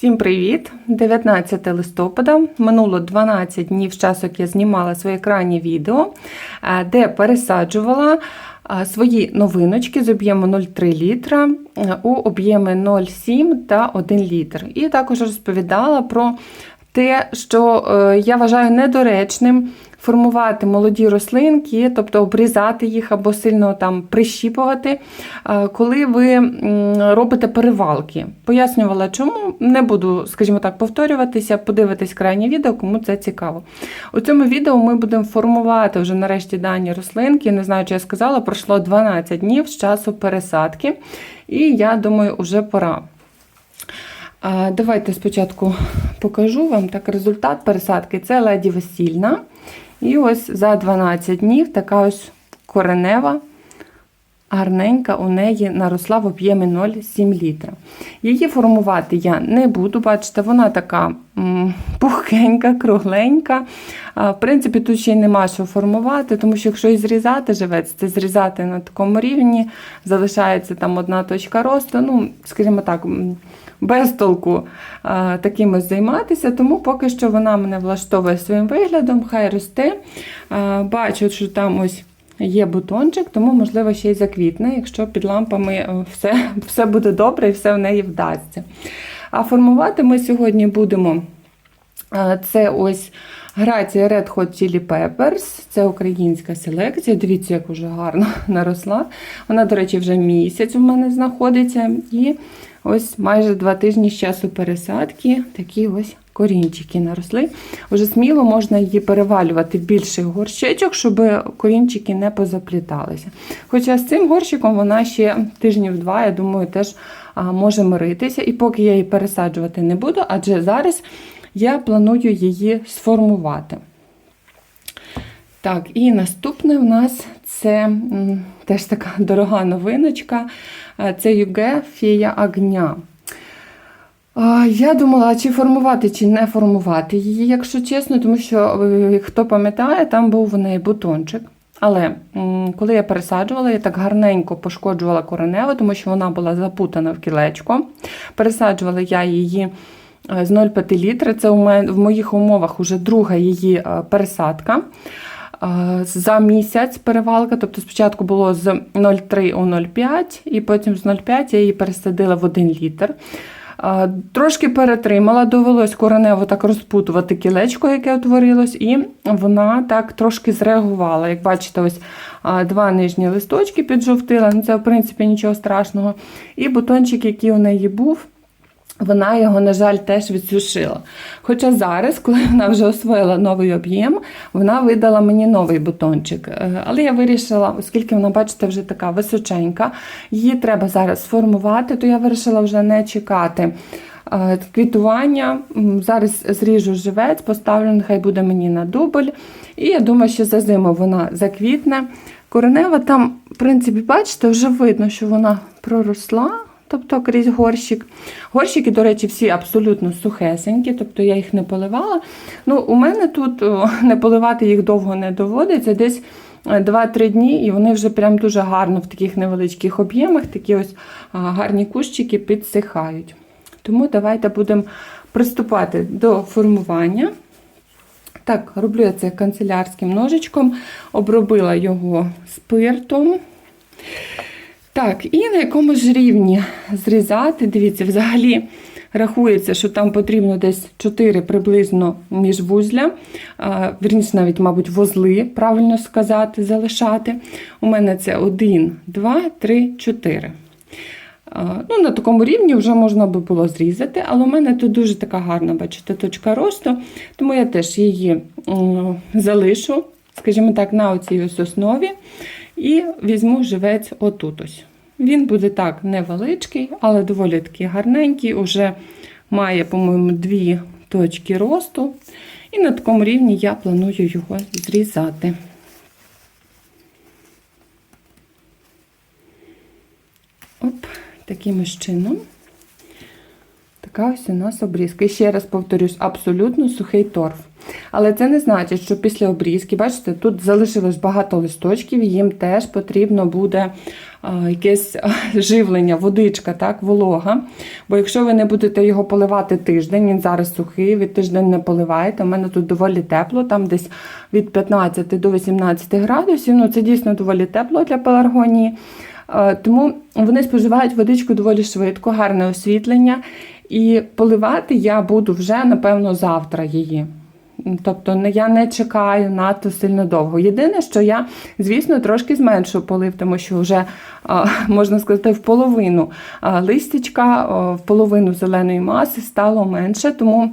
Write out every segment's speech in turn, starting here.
Всім привіт! 19 листопада. Минуло 12 днів з часу, як я знімала своє крайнє відео, е, де пересаджувала е, свої новиночки з об'єму 0,3 літра е, у об'єми 0,7 та 1 літр. І також розповідала про те, що я вважаю недоречним формувати молоді рослинки, тобто обрізати їх або сильно там прищіпувати, коли ви робите перевалки. Пояснювала, чому не буду, скажімо так, повторюватися, подивитись крайнє відео, кому це цікаво. У цьому відео ми будемо формувати вже нарешті дані рослинки. Не знаю, чи я сказала, пройшло 12 днів з часу пересадки, і я думаю, вже пора. Давайте спочатку покажу вам так результат пересадки. Це леді весільна. І ось за 12 днів така ось коренева, гарненька у неї наросла в об'ємі 0,7 літра. Її формувати я не буду, бачите, вона така м, пухенька, кругленька. А, В принципі, тут ще й нема що формувати, тому що якщо і зрізати живець, це зрізати на такому рівні, залишається там одна точка росту. Ну, скажімо так, без толку а, таким займатися, тому поки що вона мене влаштовує своїм виглядом, хай росте. А, Бачу, що там ось є бутончик, тому, можливо, ще й заквітне, якщо під лампами е, все, все буде добре і все в неї вдасться. А формувати ми сьогодні будемо е, це ось. Грація Red Hot Chili Peppers, це українська селекція. Дивіться, як уже гарно наросла. Вона, до речі, вже місяць у мене знаходиться. І ось майже два тижні з часу пересадки такі ось корінчики наросли. Вже сміло можна її перевалювати в більших горщичок, щоб корінчики не позапліталися. Хоча з цим горщиком вона ще тижнів два, я думаю, теж може миритися. І поки я її пересаджувати не буду, адже зараз я планую її сформувати. Так, і наступне в нас це теж така дорога новиночка. Е, Це Юге Фія Огня. Я думала, чи формувати, чи не формувати її, якщо чесно, тому що, е, хто пам'ятає, там був в неї бутончик. Але коли я пересаджувала, я так гарненько пошкоджувала кореневу, тому що вона була запутана в кілечко. Пересаджувала я її е, з 0,5 літра. Це в моїх умовах вже друга її пересадка. Е, За місяць перевалка, тобто спочатку було з 0,3 у 0,5, і потім з 0,5 я її пересадила в 1 літр. Е, Трошки перетримала, довелось коренево так розпутувати кілечко, яке утворилось, і вона так трошки зреагувала. Як бачите, ось два нижні листочки піджовтила, ну це в принципі нічого страшного. І бутончик, який у неї був, вона його, на жаль, теж відсушила. Хоча зараз, коли вона вже освоїла новий об'єм, вона видала мені новий бутончик. Е, Але я вирішила, оскільки вона, бачите, вже така височенька, її треба зараз сформувати, то я вирішила вже не чекати. е, Квітування. Зараз зріжу живець, поставлю, нехай буде мені на дубль. І я думаю, що за зиму вона заквітне. Коренева там, в принципі, бачите, вже видно, що вона проросла тобто крізь горщик. Горщики, до речі, всі абсолютно сухесенькі, тобто я їх не поливала. Ну, У мене тут не поливати їх довго не доводиться, десь 2-3 дні, і вони вже прям дуже гарно в таких невеличких об'ємах, такі ось гарні кущики підсихають. Тому давайте будемо приступати до формування. Так, роблю я це канцелярським ножичком, обробила його спиртом. Так, і на якомусь ж рівні зрізати. Дивіться, взагалі рахується, що там потрібно десь 4 приблизно міжвузля, а, вірніше навіть, мабуть, возли, правильно сказати, залишати. У мене це 1, 2, 3, 4. Ну, На такому рівні вже можна би було зрізати, але у мене тут дуже така гарна, бачите, точка росту, тому я теж її залишу, скажімо так, на оцій ось основі. І візьму живець отут ось. Він буде так невеличкий, але доволі такий гарненький. Уже має, по-моєму, дві точки росту. І на такому рівні я планую його зрізати. Оп, таким ось чином. Така ось у нас обрізка. І ще раз повторюсь, абсолютно сухий торф. Але це не значить, що після обрізки, бачите, тут залишилось багато листочків, їм теж потрібно буде якесь живлення, водичка, так, волога. Бо якщо ви не будете його поливати тиждень, він зараз сухий, ви тиждень не поливаєте. У мене тут доволі тепло, там десь від 15 до 18 градусів. Ну, це дійсно доволі тепло для пеларгонії. Е, Тому вони споживають водичку доволі швидко, гарне освітлення. І поливати я буду вже, напевно, завтра її. Тобто я не чекаю надто сильно довго. Єдине, що я, звісно, трошки зменшу полив, тому що вже, можна сказати, в половину листячка, в половину зеленої маси стало менше, тому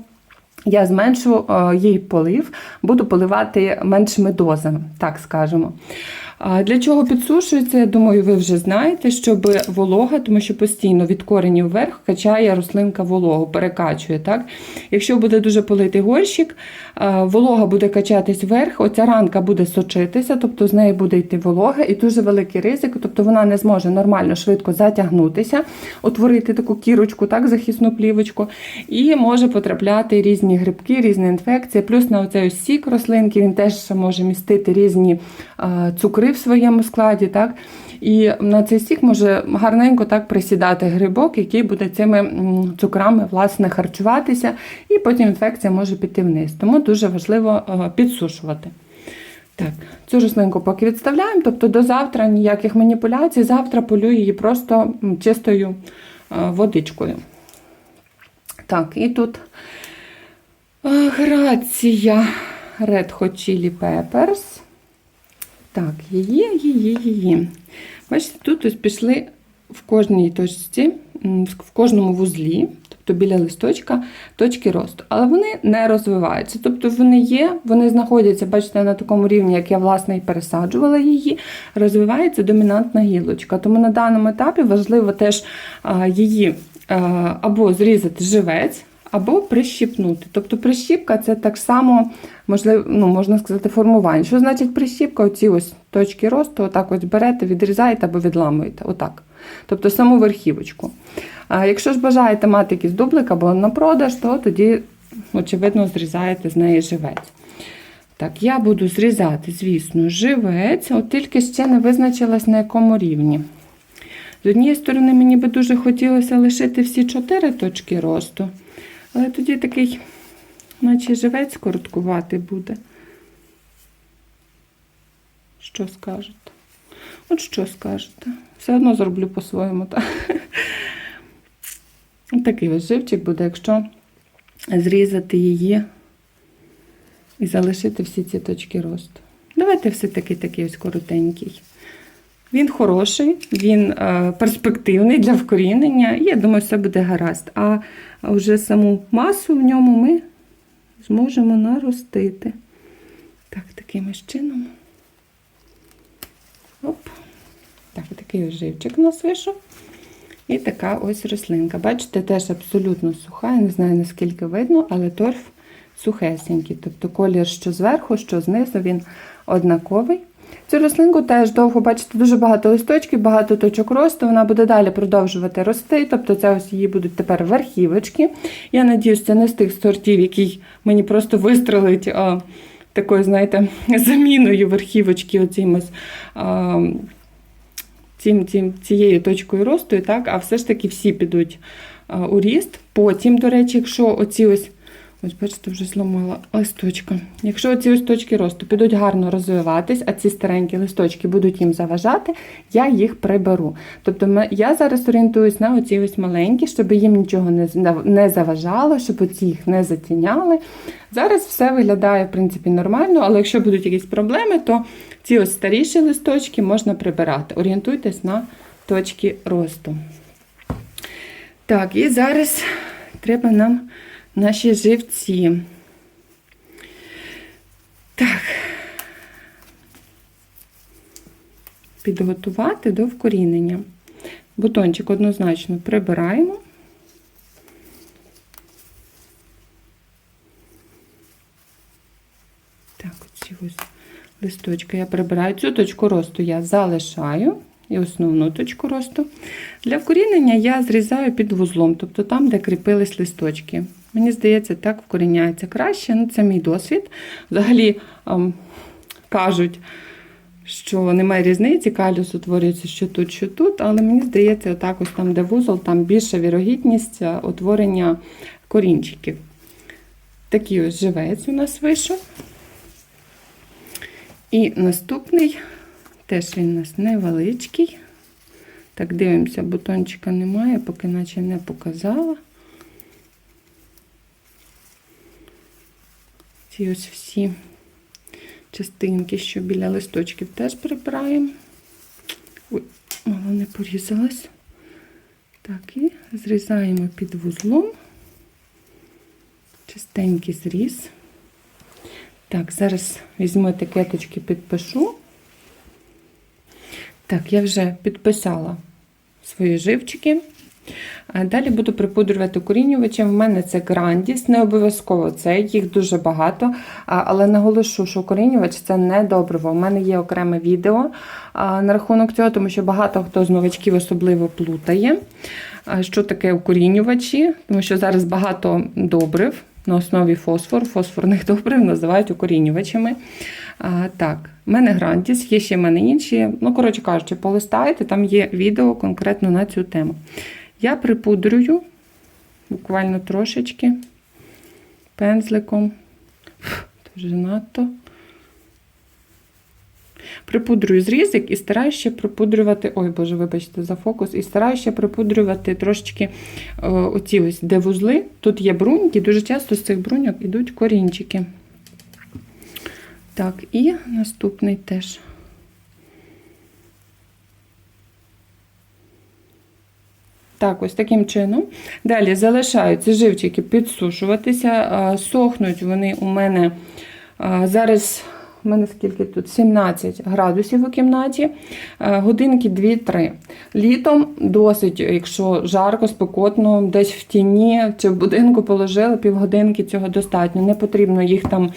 я зменшу їй полив, буду поливати меншими дозами, так скажемо. Для чого підсушується, я думаю, ви вже знаєте, щоб волога, тому що постійно від коренів вверх качає рослинка вологу, перекачує. Так? Якщо буде дуже политий горщик, волога буде качатись вверх, оця ранка буде сочитися, тобто з неї буде йти волога, і дуже великий ризик, тобто вона не зможе нормально швидко затягнутися, утворити таку кірочку, так, захисну плівочку, і може потрапляти різні грибки, різні інфекції. Плюс на оцей сік рослинки він теж може містити різні а, цукри в своєму складі. Так? І на цей сік може гарненько так присідати грибок, який буде цими цукрами власне харчуватися, і потім інфекція може піти вниз. Тому дуже важливо е, підсушувати. Так, цю рослинку поки відставляємо, тобто до завтра ніяких маніпуляцій. Завтра полю її просто чистою е, водичкою. Так, і тут е, грація Red Hot Chili Peppers. Так, її, її, її. Бачите, тут ось пішли в кожній точці, в кожному вузлі, тобто біля листочка, точки росту. Але вони не розвиваються. Тобто вони є, вони знаходяться, бачите, на такому рівні, як я, власне, і пересаджувала її, розвивається домінантна гілочка. Тому на даному етапі важливо теж її або зрізати живець, або прищіпнути. Тобто прищіпка це так само можливо, ну, можна сказати, формування. Що значить прищіпка? Оці ось точки росту, отак ось берете, відрізаєте або відламуєте. Отак. Тобто саму верхівочку. А якщо ж бажаєте мати якийсь дублик або на продаж, то тоді, очевидно, зрізаєте з неї живець. Так, я буду зрізати, звісно, живець, от тільки ще не визначилась на якому рівні. З однієї сторони, мені би дуже хотілося лишити всі чотири точки росту, але тоді такий, наче живець короткуватий буде. Що скажете? От що скажете? Все одно зроблю по-своєму. Так? Такий ось живчик буде, якщо зрізати її і залишити всі ці точки росту. Давайте все-таки такий ось коротенький. Він хороший, він е, перспективний для вкорінення, і я думаю, все буде гаразд. А вже саму масу в ньому ми зможемо наростити. Так, таким чином. Оп. Так, такий живчик у нас вийшов. І така ось рослинка. Бачите, теж абсолютно суха. Я не знаю, наскільки видно, але торф сухесенький. Тобто колір що зверху, що знизу, він однаковий. Цю рослинку теж довго, бачите, дуже багато листочків, багато точок росту. Вона буде далі продовжувати рости. Тобто це ось її будуть тепер верхівочки. Я надіюсь, це не з тих сортів, який мені просто вистрелить а, такою, знаєте, заміною верхівочки оцим ось. А, цим, цією точкою росту, так, а все ж таки всі підуть у ріст. Потім, до речі, якщо оці ось, ось бачите, вже зламала листочка. Якщо оці ось точки росту підуть гарно розвиватись, а ці старенькі листочки будуть їм заважати, я їх приберу. Тобто я зараз орієнтуюсь на оці ось маленькі, щоб їм нічого не заважало, щоб оці їх не затіняли. Зараз все виглядає, в принципі, нормально, але якщо будуть якісь проблеми, то ці ось старіші листочки можна прибирати. Орієнтуйтесь на точки росту. Так, і зараз треба нам наші живці. Так. Підготувати до вкорінення. Бутончик однозначно прибираємо. Так, оці ось листочки я прибираю. Цю точку росту я залишаю і основну точку росту. Для вкорінення я зрізаю під вузлом, тобто там, де кріпились листочки. Мені здається, так вкоріняється краще. Ну, це мій досвід. Взагалі ем, кажуть, що немає різниці, калюс утворюється що тут, що тут, але мені здається, отак ось там, де вузол, там більша вірогідність е, утворення корінчиків. Такий ось живець у нас вийшов. І наступний, теж він у нас невеличкий. Так, дивимося, бутончика немає, поки наче не показала. Ці ось всі частинки, що біля листочків, теж прибираємо. Ой, мало не порізалась. Так, і зрізаємо під вузлом. Чистенький зріз. Так, зараз візьму етикеточки, підпишу. Так, я вже підписала свої живчики. А Далі буду припудрювати корінювачем. В мене це Грандіс, не обов'язково це, їх дуже багато. Але наголошу, що корінювач це не добриво. У мене є окреме відео на рахунок цього, тому що багато хто з новачків особливо плутає, що таке укорінювачі, тому що зараз багато добрив на основі фосфору, фосфорних добрив називають укорінювачами. А, так, в мене Грандіс, є ще в мене інші. Ну, коротше кажучи, полистайте, там є відео конкретно на цю тему. Я припудрюю буквально трошечки пензликом. Дуже надто. Припудрюю зрізик і стараюся ще припудрювати, ой, боже, вибачте, за фокус, і стараюся ще припудрювати трошечки о, оці ось, де вузли. Тут є бруньки, дуже часто з цих бруньок йдуть корінчики. Так, і наступний теж. Так, ось таким чином. Далі залишаються живчики підсушуватися. Сохнуть вони у мене зараз. У мене скільки тут? 17 градусів у кімнаті, е, годинки 2-3. Літом досить, якщо жарко, спекотно, десь в тіні чи в будинку положили півгодинки, цього достатньо. Не потрібно їх там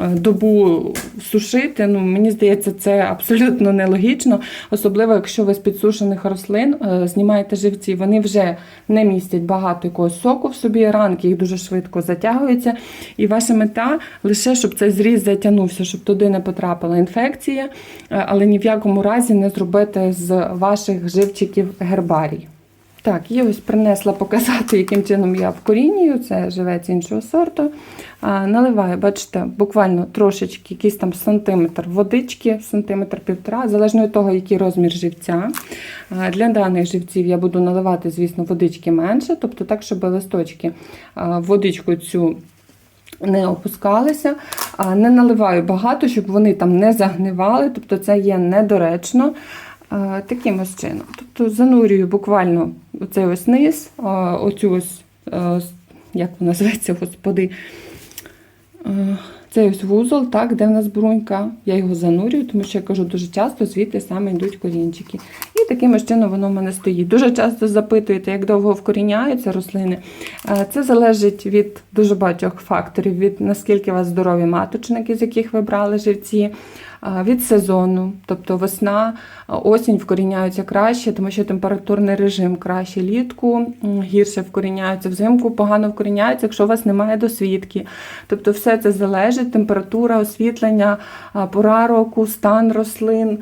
е, добу сушити. Ну, Мені здається, це абсолютно нелогічно, особливо, якщо ви з підсушених рослин е, знімаєте живці, вони вже не містять багато якогось соку в собі, ранки їх дуже швидко затягуються. І ваша мета лише, щоб цей зріз затягнувся, щоб туди не потрапила інфекція, е, але ні в якому разі не зробити з ваших живчиків гербарій. Так, і ось принесла показати, яким чином я вкорінюю. Це живець іншого сорту. Наливаю, бачите, буквально трошечки, якийсь там сантиметр водички, сантиметр півтора, залежно від того, який розмір живця. Для даних живців я буду наливати, звісно, водички менше, тобто так, щоб листочки водичку цю не опускалися, не наливаю багато, щоб вони там не загнивали, тобто це є недоречно. Таким ось чином. Тобто занурюю буквально оцей ось низ, оцю ось, як вона називається, господи, цей ось вузол, так, де в нас брунька, я його занурюю, тому що я кажу, дуже часто звідти саме йдуть корінчики. Таким чином воно в мене стоїть. Дуже часто запитуєте, як довго вкоріняються рослини. Е, Це залежить від дуже багатьох факторів, від наскільки у вас здорові маточники, з яких ви брали живці, е, від сезону, тобто весна, е, осінь вкоріняються краще, тому що температурний режим краще літку, гірше вкоріняються, взимку погано вкоріняються, якщо у вас немає досвідки. Тобто все це залежить, температура, освітлення, пора року, стан рослин.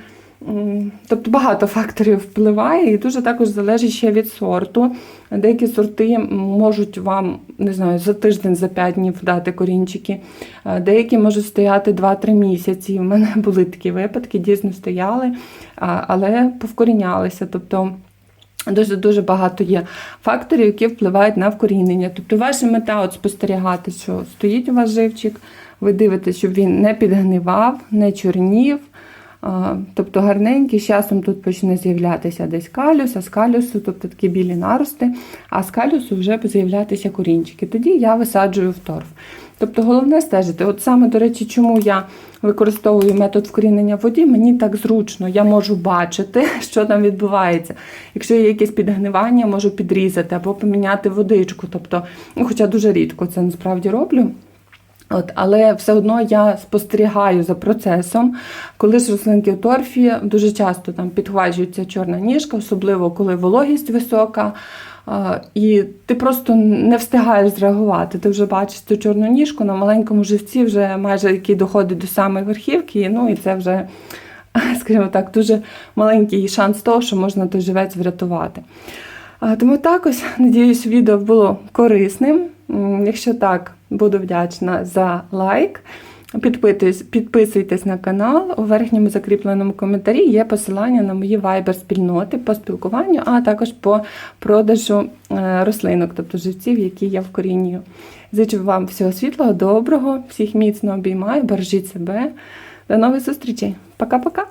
Тобто багато факторів впливає, і дуже також залежить ще від сорту. Деякі сорти можуть вам не знаю, за тиждень, за 5 днів дати корінчики. Е, Деякі можуть стояти 2-3 місяці. У мене були такі випадки, дійсно стояли, але повкорінялися. Тобто Дуже дуже багато є факторів, які впливають на вкорінення. Тобто, ваша мета от спостерігати, що стоїть у вас живчик, ви дивитесь, щоб він не підгнивав, не чорнів. Тобто гарненький, з часом тут почне з'являтися десь калюс, а з калюсу, тобто такі білі нарости, а з калюсу вже з'являтися корінчики. Тоді я висаджую в торф. Тобто головне стежити. От саме, до речі, чому я використовую метод вкорінення в воді, мені так зручно, я можу бачити, що там відбувається. Якщо є якесь підгнивання, можу підрізати або поміняти водичку. Тобто, ну, хоча дуже рідко це насправді роблю. От, але все одно я спостерігаю за процесом. Коли ж рослинки в торфі, дуже часто там підхвачується чорна ніжка, особливо коли вологість висока. І ти просто не встигаєш зреагувати. Ти вже бачиш цю чорну ніжку на маленькому живці, вже майже який доходить до самої верхівки. Ну і це вже, скажімо так, дуже маленький шанс того, що можна той живець врятувати. Тому так ось, надіюсь, відео було корисним. Якщо так, буду вдячна за лайк. Підпитусь- Підписуйтесь на канал. У верхньому закріпленому коментарі є посилання на мої вайбер-спільноти по спілкуванню, а також по продажу е, рослинок, тобто живців, які я вкорінюю. Зичу вам всього світлого, доброго, всіх міцно обіймаю, бережіть себе. До нових зустрічей. Пока-пока!